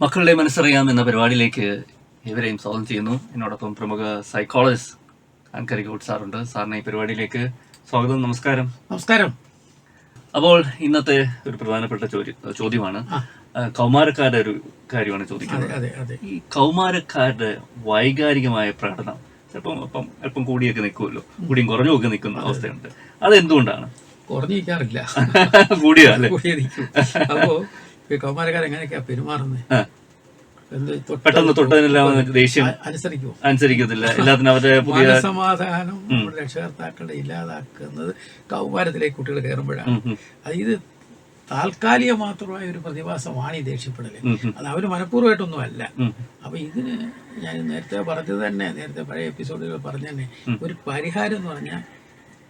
മക്കളുടെ മനസ്സറിയാം എന്ന പരിപാടിയിലേക്ക് ഇവരെയും സ്വാഗതം ചെയ്യുന്നു. എന്നോടൊപ്പം പ്രമുഖ സൈക്കോളജിസ്റ്റ് അൻകരിക്കോട്ട് സാറുണ്ട്. സാറിനെ ഈ പരിപാടിയിലേക്ക് സ്വാഗതം നമസ്കാരം. നമസ്കാരം. അപ്പോൾ ഇന്നത്തെ ഒരു പ്രധാനപ്പെട്ട ചോദ്യ ചോദ്യമാണ്. കൗമാരക്കാരുടെ ഒരു കാര്യമാണ് അതെ ചോദിക്കുന്നത്. അതെ അതെ ഈ കൗമാരക്കാരുടെ വൈകാരികമായ പ്രകടനം ചിലപ്പം അപ്പം അല്പം കൂടിയൊക്കെ നിൽക്കുമല്ലോ. കൂടിയും കുറഞ്ഞു ഒക്കെ നിൽക്കുന്ന അവസ്ഥയുണ്ട്. അതെന്തുകൊണ്ടാണ്? കുറഞ്ഞിരിക്കാറില്ല. കൂടിയാ അല്ലേ? അപ്പോ കൗമാരക്കാർ എങ്ങനെയൊക്കെയാ പെരുമാറുന്നത്? പെട്ടെന്ന് തൊട്ടതിനെല്ലാം ദേഷ്യം അനുസരിക്കുമോ അനുസരിക്കത്തില്ല. എല്ലാത്തിനും അവരുടെ പുതിയ മനസമാധാനം നമ്മുടെ രക്ഷകർത്താക്കളുടെ ഇല്ലാതാക്കുന്നത് കൗമാരത്തിലേക്ക് കുട്ടികൾ കയറുമ്പോഴാണ്. അത് ഇത് താൽക്കാലിക മാത്രമായ ഒരു പ്രതിഭാസമാണ് ഈ ദേഷ്യപ്പെടൽ. അത് അവർ മനഃപൂർവമായിട്ടൊന്നും അല്ല. അപ്പൊ ഇതിന് ഞാൻ നേരത്തെ പറഞ്ഞത് തന്നെ നേരത്തെ പഴയ എപ്പിസോഡുകൾ പറഞ്ഞു തന്നെ ഒരു പരിഹാരം എന്ന് പറഞ്ഞാൽ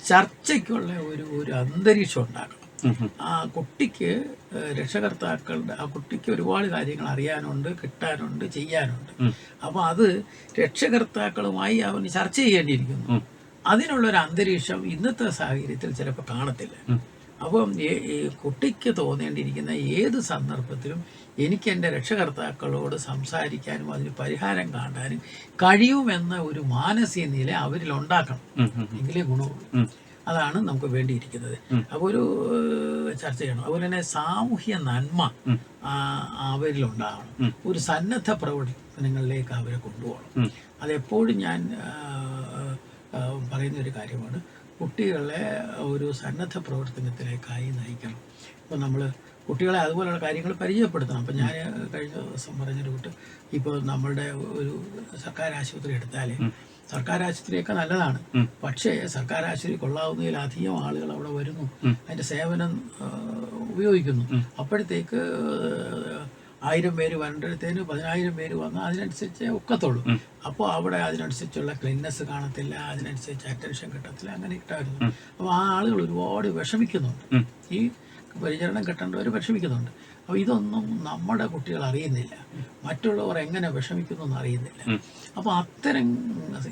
ചർച്ചയ്ക്കുള്ള ഒരു ഒരു അന്തരീക്ഷം ഉണ്ടാക്കണം ആ കുട്ടിക്ക് രക്ഷകർത്താക്കളുടെ ആ കുട്ടിക്ക് ഒരുപാട് കാര്യങ്ങൾ അറിയാനുണ്ട് കിട്ടാനുണ്ട് ചെയ്യാനുണ്ട്. അപ്പോൾ അത് രക്ഷകർത്താക്കളുമായി അവൻ ചർച്ച ചെയ്യേണ്ടിയിരിക്കുന്നു. അതിനുള്ള അതിനുള്ളൊരു അന്തരീക്ഷം ഇന്നത്തെ സാഹചര്യത്തിൽ ചിലപ്പോൾ കാണത്തില്ല. അപ്പം കുട്ടിക്ക് തോന്നേണ്ടിയിരിക്കുന്ന ഏത് സന്ദർഭത്തിലും എനിക്ക് എന്റെ രക്ഷകർത്താക്കളോട് സംസാരിക്കാനും അതിന് പരിഹാരം കാണാനും കഴിയുമെന്ന ഒരു മാനസിക നില അവരിൽ ഉണ്ടാക്കണം എങ്കിലേ ഗുണമുള്ളൂ. അതാണ് നമുക്ക് വേണ്ടിയിരിക്കുന്നത്. അപ്പോൾ ഒരു ചർച്ച ചെയ്യണം. അതുപോലെ തന്നെ സാമൂഹ്യ നന്മ അവരിലുണ്ടാവണം. ഒരു സന്നദ്ധ പ്രവർത്തനങ്ങളിലേക്ക് അവരെ കൊണ്ടുപോകണം. അതെപ്പോഴും ഞാൻ പറയുന്ന ഒരു കാര്യമാണ്. കുട്ടികളെ ഒരു സന്നദ്ധ പ്രവർത്തനത്തിലേക്കായി നയിക്കണം. ഇപ്പോൾ നമ്മൾ കുട്ടികളെ അതുപോലെയുള്ള കാര്യങ്ങൾ പരിചയപ്പെടുത്തണം. അപ്പം ഞാൻ കഴിഞ്ഞ ദിവസം പറഞ്ഞൊരു കൂട്ട് ഇപ്പോൾ നമ്മളുടെ ഒരു സർക്കാർ ആശുപത്രി എടുത്താൽ സർക്കാർ ആശുപത്രിയൊക്കെ നല്ലതാണ് പക്ഷേ സർക്കാർ ആശുപത്രി കൊള്ളാവുന്നതിലധികം ആളുകൾ അവിടെ വരുന്നു. അതിന്റെ സേവനം ഉപയോഗിക്കുന്നു. അപ്പോഴത്തേക്ക് ആയിരം പേര് വരേണ്ടടുത്തേന് പതിനായിരം പേര് വന്നാൽ അതിനനുസരിച്ച് ഒക്കത്തുള്ളൂ. അപ്പോൾ അവിടെ അതിനനുസരിച്ചുള്ള ക്ലീൻനെസ് കാണത്തില്ല അതിനനുസരിച്ച് അറ്റൻഷൻ കിട്ടത്തില്ല അങ്ങനെ കിട്ടാറില്ല അപ്പോൾ ആ ആളുകൾ ഒരുപാട് വിഷമിക്കുന്നുണ്ട്. ഈ പരിചരണം കിട്ടേണ്ടവർ വിഷമിക്കുന്നുണ്ട്. അപ്പോൾ ഇതൊന്നും നമ്മുടെ കുട്ടികൾ അറിയുന്നില്ല. മറ്റുള്ളവർ എങ്ങനെ വിഷമിക്കുന്നു എന്ന് അറിയുന്നില്ല അപ്പോൾ അത്തരം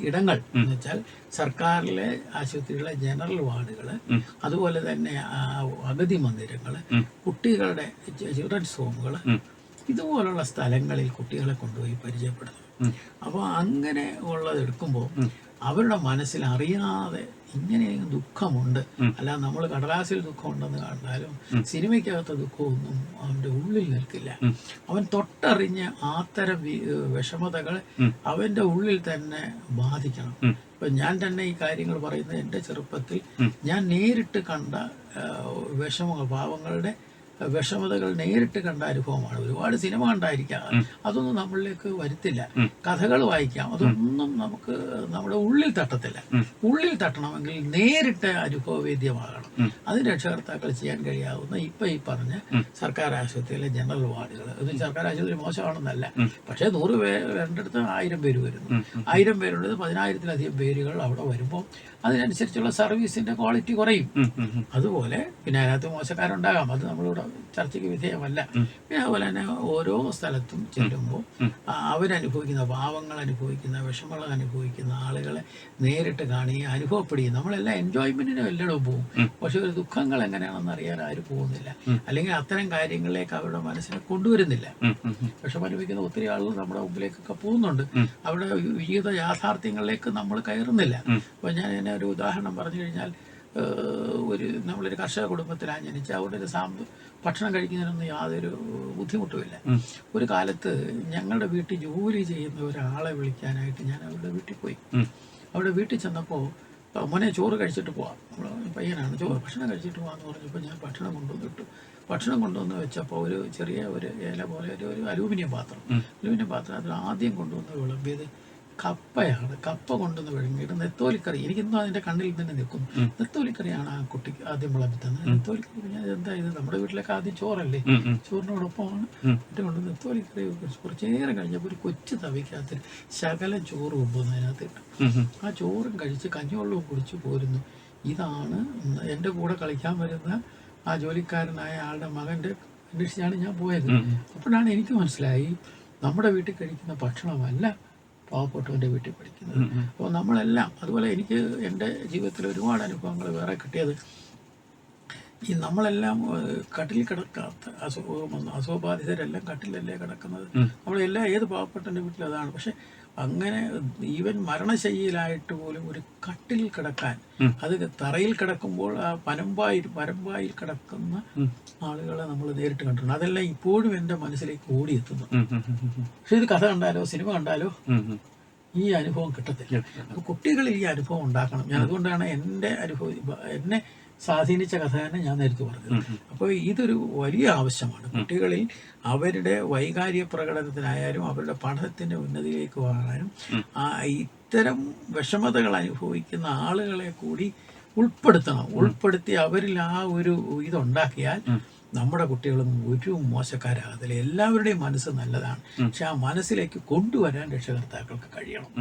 ഇടങ്ങൾ എന്ന് വെച്ചാൽ സർക്കാരിലെ ആശുപത്രികളിലെ ജനറൽ വാർഡുകൾ അതുപോലെ തന്നെ അഗതി മന്ദിരങ്ങൾ കുട്ടികളുടെ ചിൽഡ്രൻസ് ഹോമുകൾ. ഇതുപോലുള്ള സ്ഥലങ്ങളിൽ കുട്ടികളെ കൊണ്ടുപോയി പരിചയപ്പെടുന്നു. അപ്പോൾ അങ്ങനെ ഉള്ളത് എടുക്കുമ്പോൾ. അവരുടെ മനസ്സിൽ അറിയാതെ ഇങ്ങനെ ദുഃഖമുണ്ട്. അല്ല നമ്മൾ കടലാസിൽ ദുഃഖമുണ്ടെന്ന് കണ്ടാലും സിനിമയ്ക്കകത്ത് ദുഃഖമൊന്നും അവന്റെ ഉള്ളിൽ നിൽക്കില്ല. അവൻ തൊട്ടറിഞ്ഞ് ആത്തരം വിഷമതകൾ അവന്റെ ഉള്ളിൽ തന്നെ ബാധിക്കണം. ഇപ്പൊ ഞാൻ തന്നെ ഈ കാര്യങ്ങൾ പറയുന്നത് എന്റെ ചെറുപ്പത്തിൽ ഞാൻ നേരിട്ട് കണ്ട വിഷമ പാവങ്ങളുടെ വിഷമതകൾ നേരിട്ട് കണ്ട അനുഭവമാണ്. ഒരുപാട് സിനിമ കണ്ടായിരിക്കാം. അതൊന്നും നമ്മളിലേക്ക് വരുത്തില്ല. കഥകൾ വായിക്കാം. അതൊന്നും നമുക്ക് നമ്മുടെ ഉള്ളിൽ തട്ടത്തില്ല. ഉള്ളിൽ തട്ടണമെങ്കിൽ നേരിട്ട് അനുഭവവേദ്യമാകണം. അതിന് രക്ഷകർത്താക്കൾ ചെയ്യാൻ കഴിയാവുന്ന ഇപ്പൊ ഈ പറഞ്ഞ സർക്കാർ ആശുപത്രിയിലെ ജനറൽ വാർഡുകൾ ഇത് സർക്കാർ ആശുപത്രി മോശമാണെന്നല്ല. പക്ഷേ നൂറ് പേര് അടുത്ത് ആയിരം പേര് വരുന്നു. ആയിരം പേരുള്ളത് പതിനായിരത്തിലധികം പേരുകൾ അവിടെ വരുമ്പോൾ അതിനനുസരിച്ചുള്ള സർവീസിന്റെ ക്വാളിറ്റി കുറയും. അതുപോലെ പിന്നെ അതിനകത്ത് മോശക്കാരുണ്ടാകാം. അത് നമ്മളിവിടെ ചർച്ചയ്ക്ക് വിധേയമല്ല. പിന്നെ അതുപോലെ തന്നെ ഓരോ സ്ഥലത്തും ചെല്ലുമ്പോൾ അവരനുഭവിക്കുന്ന പാവങ്ങൾ അനുഭവിക്കുന്ന വിഷമങ്ങൾ അനുഭവിക്കുന്ന ആളുകളെ നേരിട്ട് കാണുകയും അനുഭവപ്പെടുകയും നമ്മളെല്ലാം എൻജോയ്മെന്റിനും എല്ലായിടവും പോകും. പക്ഷെ ഒരു ദുഃഖങ്ങൾ എങ്ങനെയാണെന്ന് അറിയാൻ ആരും പോകുന്നില്ല. അല്ലെങ്കിൽ അത്തരം കാര്യങ്ങളിലേക്ക് അവരുടെ മനസ്സിനെ കൊണ്ടുവരുന്നില്ല. വിഷമം അനുഭവിക്കുന്ന ഒത്തിരി ആളുകൾ നമ്മുടെ മുമ്പിലേക്കൊക്കെ പോകുന്നുണ്ട്. അവരുടെ അവിടെ ജീവിത യാഥാർത്ഥ്യങ്ങളിലേക്ക് നമ്മൾ കയറുന്നില്ല. അപ്പൊ ഞാൻ ഒരു ഉദാഹരണം പറഞ്ഞു കഴിഞ്ഞാൽ ഒരു നമ്മളൊരു കർഷക കുടുംബത്തിലാണ് ജനിച്ച അവിടെ ഒരു സാമ്പ ഭക്ഷണം കഴിക്കുന്നതിനൊന്നും യാതൊരു ബുദ്ധിമുട്ടുമില്ല. ഒരു കാലത്ത് ഞങ്ങളുടെ വീട്ടിൽ ജോലി ചെയ്യുന്ന ഒരാളെ വിളിക്കാനായിട്ട് ഞാൻ അവരുടെ വീട്ടിൽ പോയി. അവിടെ വീട്ടിൽ ചെന്നപ്പോൾ മോനെ ചോറ് കഴിച്ചിട്ട് പോവാം. പയ്യനാണ് ചോറ് ഭക്ഷണം കഴിച്ചിട്ട് പോകാമെന്ന് പറഞ്ഞപ്പോൾ ഞാൻ ഭക്ഷണം കൊണ്ടുവന്നിട്ടു ഭക്ഷണം കൊണ്ടുവന്ന് വെച്ചപ്പോൾ ഒരു ചെറിയ ഒരു ഇല പോലെ ഒരു ഒരു അലൂമിനിയം പാത്രം. അലൂമിനിയം പാത്രം അതിൽ ആദ്യം കൊണ്ടുവന്ന് വിളമ്പിയത് കപ്പയാണ്. കപ്പ കൊണ്ടുവന്ന് വിഴുങ്ങിയിട്ട് നെത്തോലിക്കറി. എനിക്കിന്നും അതിന്റെ കണ്ണിൽ തന്നെ നിൽക്കും. നെത്തോലിക്കറിയാണ് ആ കുട്ടിക്ക് ആദ്യം വിളമ്പി തന്നത്. നെത്തോലിക്കറി ഞാൻ എന്താ ഇത്? നമ്മുടെ വീട്ടിലൊക്കെ ആദ്യം ചോറല്ലേ. ചോറിനോടൊപ്പമാണ്. എന്നിട്ട് കൊണ്ട് നെത്തോലിക്കറി കുറച്ച് നേരം കഴിഞ്ഞപ്പോൾ ഒരു കൊച്ചു തവിക്കകത്ത് ശകലം ചോറ് കൊണ്ടുവന്ന് അതിനകത്ത് ഇട്ടു. ആ ചോറും കഴിച്ച് കഞ്ഞിവെള്ളവും കുടിച്ച് പോരുന്നു. ഇതാണ് എന്റെ കൂടെ കളിക്കാൻ വരുന്ന ആ ജോലിക്കാരനായ ആളുടെ മകന്റെ അന്വേഷിച്ചാണ് ഞാൻ പോയത്. അപ്പോഴാണ് എനിക്ക് മനസ്സിലായി. നമ്മുടെ വീട്ടിൽ കഴിക്കുന്ന ഭക്ഷണമല്ല. പാവപ്പെട്ടവന്റെ വീട്ടിൽ പഠിക്കുന്നത്. അപ്പോൾ നമ്മളെല്ലാം അതുപോലെ എനിക്ക് എന്റെ ജീവിതത്തിൽ ഒരുപാട് അനുഭവങ്ങൾ വേറെ കിട്ടിയത് ഈ നമ്മളെല്ലാം കട്ടിൽ കിടക്കാത്ത അസുഖം അസുഖബാധിതരെല്ലാം കട്ടിലല്ലേ കിടക്കുന്നത്. നമ്മളെല്ലാം ഏത് പാവപ്പെട്ടന്റെ വീട്ടിലും അതാണ്. പക്ഷെ അങ്ങനെ ഈവൻ മരണശയ്യയിലായിട്ട് പോലും ഒരു കട്ടിൽ കിടക്കാൻ അത് തറയിൽ കിടക്കുമ്പോൾ ആ പനമ്പായി പരമ്പായിൽ കിടക്കുന്ന ആളുകളെ നമ്മൾ നേരിട്ട് കണ്ടിട്ടുണ്ട്. അതെല്ലാം ഇപ്പോഴും എന്റെ മനസ്സിലേക്ക് ഓടിയെത്തുന്നു. പക്ഷെ ഇത് കഥ കണ്ടാലോ സിനിമ കണ്ടാലോ. ഈ അനുഭവം കിട്ടത്തില്ല. കുട്ടികളിൽ ഈ അനുഭവം ഉണ്ടാക്കണം. ഞാൻ അതുകൊണ്ടാണ് എന്റെ അനുഭവം എന്നെ സ്വാധീനിച്ച കഥ തന്നെ ഞാൻ നേരത്തെ പറഞ്ഞത്. അപ്പോൾ ഇതൊരു വലിയ ആവശ്യമാണ്. കുട്ടികളിൽ അവരുടെ വൈകാരിക പ്രകടനത്തിനായാലും അവരുടെ പഠനത്തിന്റെ ഉന്നതിയിലേക്ക് പോകാനും ആ ഇത്തരം വിഷമതകൾ അനുഭവിക്കുന്ന ആളുകളെ കൂടി ഉൾപ്പെടുത്തണം. ഉൾപ്പെടുത്തി അവരിൽ ആ ഒരു ഇതുണ്ടാക്കിയാൽ നമ്മുടെ കുട്ടികളും ഒരു മോശക്കാരാകത്തില്ല. എല്ലാവരുടെയും മനസ്സ് നല്ലതാണ്. പക്ഷെ ആ മനസ്സിലേക്ക് കൊണ്ടുവരാൻ രക്ഷകർത്താക്കൾക്ക് കഴിയണം.